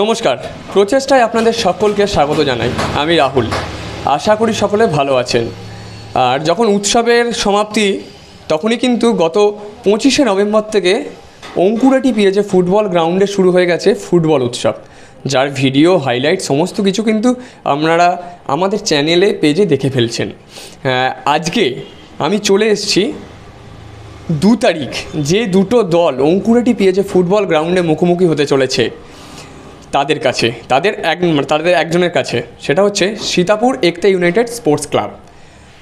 নমস্কার। প্রচেষ্টায় আপনাদের সকলকে স্বাগত জানাই। আমি রাহুল। আশা করি সকলে ভালো আছেন। আর যখন উৎসবের সমাপ্তি তখনই কিন্তু গত পঁচিশে নভেম্বর থেকে অঙ্কুরাটি পিএজে ফুটবল গ্রাউন্ডে শুরু হয়ে গেছে ফুটবল উৎসব। যার ভিডিও হাইলাইট সমস্ত কিছু কিন্তু আপনারা আমাদের চ্যানেলে পেজে দেখে ফেলছেন। হ্যাঁ, আজকে আমি চলে এসেছি দু তারিখ, যে দুটো দল অঙ্কুরেটি পেয়েছে ফুটবল গ্রাউন্ডে মুখোমুখি হতে চলেছে তাদের কাছে, তাদের এক তাদের একজনের কাছে, সেটা হচ্ছে Sitapur Ekta united sports club.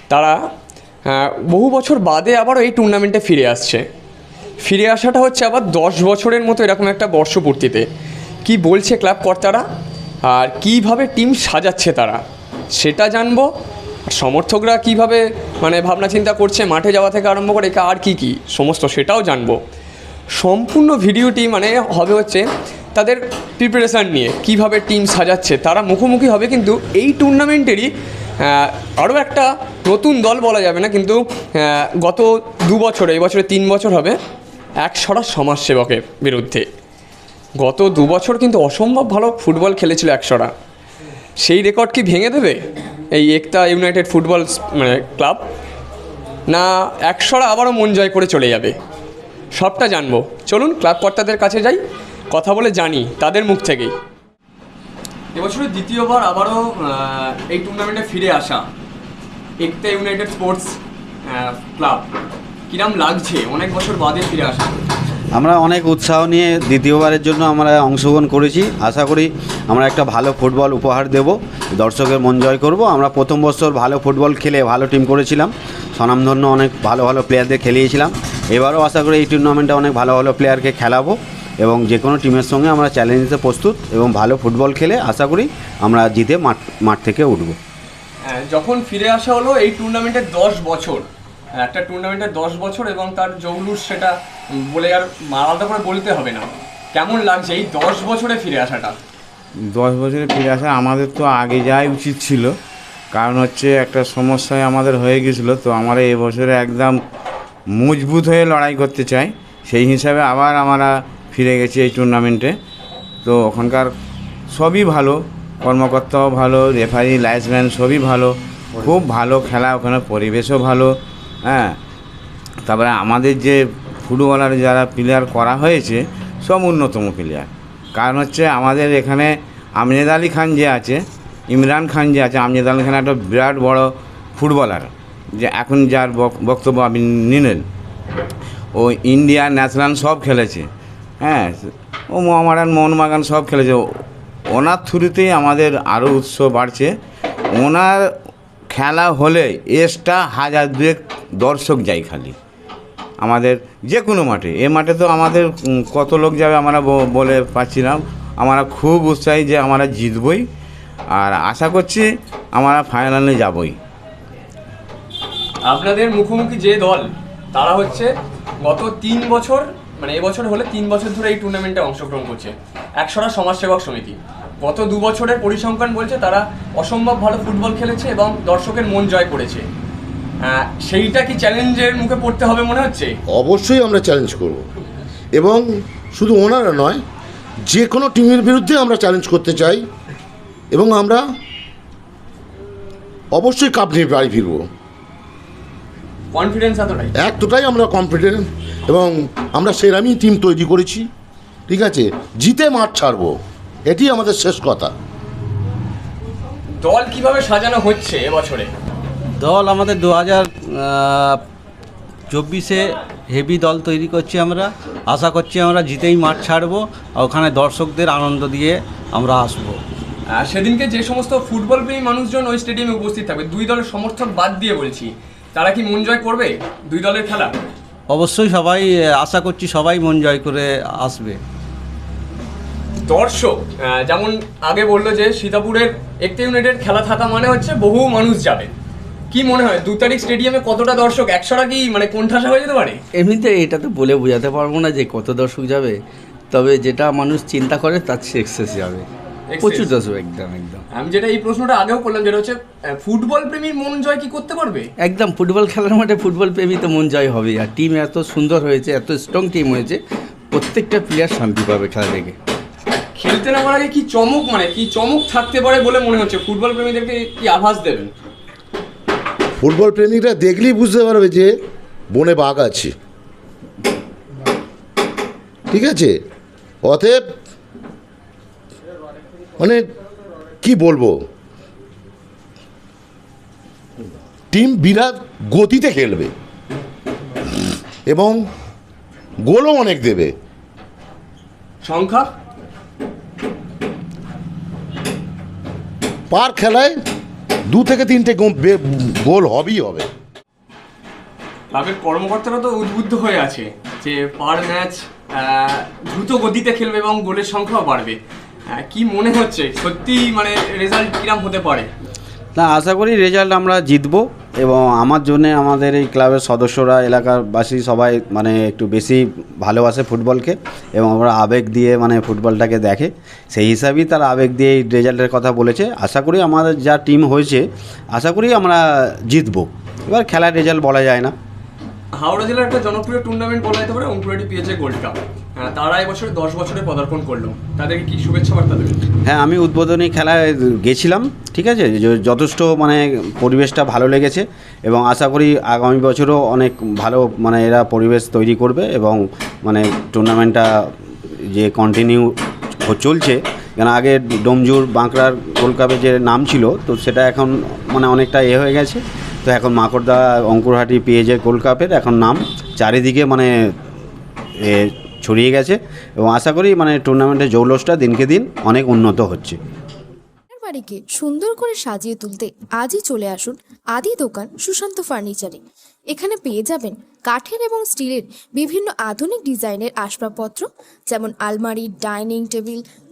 তারা বহু বছর বাদে আবারও এই টুর্নামেন্টে ফিরে আসছে। ফিরে আসাটা হচ্ছে আবার দশ বছরের মতো এরকম একটা বর্ষপূর্তিতে। কি বলছে ক্লাব কর্তারা? আর কীভাবে টিম সাজাচ্ছে তারা? সেটা জানব। সমর্থকরা কীভাবে মানে ভাবনা চিন্তা করছে, মাঠে যাওয়া থেকে আরম্ভ করে আর কি কি সমস্ত সেটাও জানব। সম্পূর্ণ ভিডিওটি মানে হবে হচ্ছে তাদের প্রিপারেশান নিয়ে, কীভাবে টিম সাজাচ্ছে, তারা মুখোমুখি হবে কিন্তু এই টুর্নামেন্টেরই আরও একটা নতুন দল বলা যাবে না, কিন্তু গত দু বছরে, এই বছরে তিন বছর হবে একশরা সমাজসেবকের বিরুদ্ধে। গত দু বছর কিন্তু অসম্ভব ভালো ফুটবল খেলেছিল একশরা সেই রেকর্ড কি ভেঙে দেবে? এই একতা ইউনাইটেড ফুটবল মানে ক্লাব না একশরা আবারও মন জয় করে চলে যাবে। সবটা জানব। চলুন ক্লাব কর্তাদের কাছে যাই, কথা বলে জানি তাদের মুখ থেকেই। এবছরের দ্বিতীয়বার আবারও এই টুর্নামেন্টে ফিরে আসা একতা ইউনাইটেড স্পোর্টস ক্লাব কিরাম লাগছে? অনেক বছর বাদে ফিরে আসা। আমরা অনেক উৎসাহ নিয়ে দ্বিতীয়বারের জন্য আমরা অংশগ্রহণ করেছি। আশা করি আমরা একটা ভালো ফুটবল উপহার দেব। দর্শকের মন জয় করব। আমরা প্রথম বছর ভালো ফুটবল খেলে ভালো টিম করেছিলাম। স্বনামধন্য অনেক ভালো ভালো প্লেয়ারদের খেলিয়েছিলাম। এবারও আশা করি এই টুর্নামেন্টে অনেক ভালো ভালো প্লেয়ারকে খেলাবো এবং যে কোনো টিমের সঙ্গে আমরা চ্যালেঞ্জ প্রস্তুত এবং ভালো ফুটবল খেলে আশা করি আমরা জিতে মাঠ মাঠ থেকে উঠবো। হ্যাঁ, যখন ফিরে আসা হলো এই টুর্নামেন্টের দশ বছর একটা টুর্নামেন্টে দশ বছর এবং তার জৌলুস সেটা বলে আর আলাদা করে বলতে হবে না। কেমন লাগছে এই দশ বছরে ফিরে আসাটা? দশ বছরে ফিরে আসা আমাদের তো আগে যাই উচিত ছিল। কারণ হচ্ছে একটা সমস্যায় আমাদের হয়ে গেছিল, তো আমরা এবছরে একদম মজবুত হয়ে লড়াই করতে চাই। সেই হিসাবে আবার আমরা ফিরে গেছি এই টুর্নামেন্টে তো ওখানকার সবই ভালো, কর্মকর্তাও ভালো রেফারি লাইসম্যান সবই ভালো। খুব ভালো খেলা, ওখানে পরিবেশও ভালো। হ্যাঁ তারপরে আমাদের যে ফুটবলার যারা প্লেয়ার করা হয়েছে, সব অন্যতম প্লেয়ার কারণ হচ্ছে আমাদের এখানে আমজেদ আলী খান যে আছে, ইমরান খান যে আছে আমজেদ আলী খান একটা বিরাট বড় ফুটবলার, যে এখন যার বক- বক্তব্য আপনি নিলেন। ও ইন্ডিয়া ন্যাশনাল সব খেলেছে হ্যাঁ ও মোহামেডান মোহনবাগান সব খেলেছে। ওনার থ্রুতেই আমাদের আরও উৎস বাড়ছে। ওনার খেলা হলে এক্সট্রা হাজার দুয়েক দর্শক যায় খালি। আমাদের যে কোনো মাঠে। এ মাঠে তো আমাদের কত লোক যাবে আমরা বলে পাচ্ছি না আমরা খুব উৎসাহী যে আমরা জিতবই। আর আশা করছি আমরা ফাইনালে যাবই। আপনাদের মুখোমুখি যে দল, তারা হচ্ছে গত তিন বছর মানে এবছর হলে তিন বছর ধরে এই টুর্নামেন্টে অংশগ্রহণ করছে। একশোটা সমাজসেবক সমিতি। গত দু বছরের পরিসংখ্যান বলছে তারা অসম্ভব ভালো ফুটবল খেলেছে এবং দর্শকের মন জয় করেছে। সেইটা কি চ্যালেঞ্জের মুখে পড়তে হবে মনে হচ্ছে? অবশ্যই আমরা চ্যালেঞ্জ করব। এবং শুধু ওনারা নয় যে কোনো টিমের বিরুদ্ধে আমরা চ্যালেঞ্জ করতে চাই এবং আমরা অবশ্যই কাপ নিয়ে বাড়ি ফিরবো। কনফিডেন্স এতটাই? এতটাই আমরা কনফিডেন্ট এবং আমরা সেরামই টিম তৈরি করেছি ঠিক আছে? জিতে মাঠ ছাড়বো এটি আমাদের শেষ কথা। দল কীভাবে সাজানো হচ্ছে এবছরে? দল আমাদের দু হাজার চব্বিশে হেভি দল তৈরি করছি আমরা। আশা করছি আমরা জিতেই মাঠ ছাড়বো আর ওখানে দর্শকদের আনন্দ দিয়ে আমরা আসব। সেদিনকে যে সমস্ত ফুটবল প্রেমী মানুষজন ওই স্টেডিয়ামে উপস্থিত থাকবে দুই দলের সমর্থক বাদ দিয়ে বলছি। তারা কি মন জয় করবে দুই দলের খেলা? অবশ্যই সবাই আশা করছি সবাই মন জয় করে আসবে। দর্শক যেমন আগে বলল যে সীতাপুরের একটি ইউনাইটেড খেলা থাকা মানে হচ্ছে বহু মানুষ যাবে। কি মনে হয় দু তারিখ স্টেডিয়ামে কতটা দর্শক? একশোটা কি মানে কোণঠাসা হয়ে যেতে পারে? এমনিতে এটা তো বলে বোঝাতে পারব না যে কত দর্শক যাবে তবে যেটা মানুষ চিন্তা করে তার সেক্সেস যাবে। প্রচুর দর্শক একদম একদম। আমি যেটা এই প্রশ্নটা আগেও করলাম যেটা হচ্ছে ফুটবল প্রেমীর মন জয় কি করতে পারবে? একদম ফুটবল খেলার মাঠে ফুটবল প্রেমী তো মন জয় হবে আর টিম এত সুন্দর হয়েছে এত স্ট্রং টিম হয়েছে প্রত্যেকটা প্লেয়ার শান্তি পাবে খেলা থেকে খেলতে নামার আগে কি চমক মানে কি চমক থাকতে পারে বলে মনে হচ্ছে? ফুটবল প্রেমীদেরকে কি আভাস দেবেন? ফুটবল প্রেমিকরা দেখলেই বুঝতে পারবে যে বনে বাঘ আছে। ঠিক আছে? অতএব মানে কি বলব? টিম বিরাট গতিতে খেলবে এবং গোলও অনেক দেবে। সংখ্যা? পার খেলায় দু থেকে তিনটে গোল হবেই হবে। ক্লাবের কর্মকর্তারা তো উদ্বুদ্ধ হয়ে আছে যে পার ম্যাচ দ্রুত গতিতে খেলবে এবং গোলের সংখ্যাও বাড়বে। কি মনে হচ্ছে? সত্যি মানে রেজাল্ট কিরাম হতে পারে? না আশা করি রেজাল্ট আমরা জিতবো। এবং আমার জন্যে আমাদের এই ক্লাবের সদস্যরা, এলাকাবাসী সবাই মানে একটু বেশি ভালোবাসে ফুটবলকে এবং আমরা আবেগ দিয়ে মানে ফুটবলটাকে দেখে। সেই হিসাবেই তারা আবেগ দিয়ে এই রেজাল্টের কথা বলেছে। আশা করি আমাদের যা টিম হয়েছে, আশা করি আমরা জিতবো। এবার খেলার রেজাল্ট বলা যায় না। হাওড়া জেলার একটা জনপ্রিয় টুর্নামেন্ট বলা যেতে পারে অঙ্কুরাটি পিএচএ গোল্ড কাপ। তারা এবছর দশ বছরে পদার্পণ করল। তাদেরকে কি শুভেচ্ছা বার্তা দেবেন? হ্যাঁ আমি উদ্বোধনী খেলায় গেছিলাম, ঠিক আছে? যথেষ্ট মানে পরিবেশটা ভালো লেগেছে এবং আশা করি আগামী বছরও অনেক ভালো মানে এরা পরিবেশ তৈরি করবে এবং মানে টুর্নামেন্টটা যে কন্টিনিউ চলছে। কেন, আগে ডোমজুর বাঁকড়ার গোল্ড কাপে যে নাম ছিল, তো সেটা এখন মানে অনেকটা এ হয়ে গেছে। তো এখন মাকড়দা, অঙ্কুরহাটি পেয়েছে গোল্ড কাপের এখন নাম। চারিদিকে মানে ছড়িয়ে গেছে এবং আশা করি মানে টুর্নামেন্টের জৌলসটা দিনকে দিন অনেক উন্নত হচ্ছে। বাড়িকে সুন্দর করে সাজিয়ে তুলতে আজই চলে আসুন আদি দোকান সুশান্ত ফার্নিচারে। এখানে পেয়ে যাবেন কাঠের এবং স্টিলের বিভিন্ন আধুনিক ডিজাইনের আসবাবপত্র, যেমন আলমারি, ডাইনিং টেবিল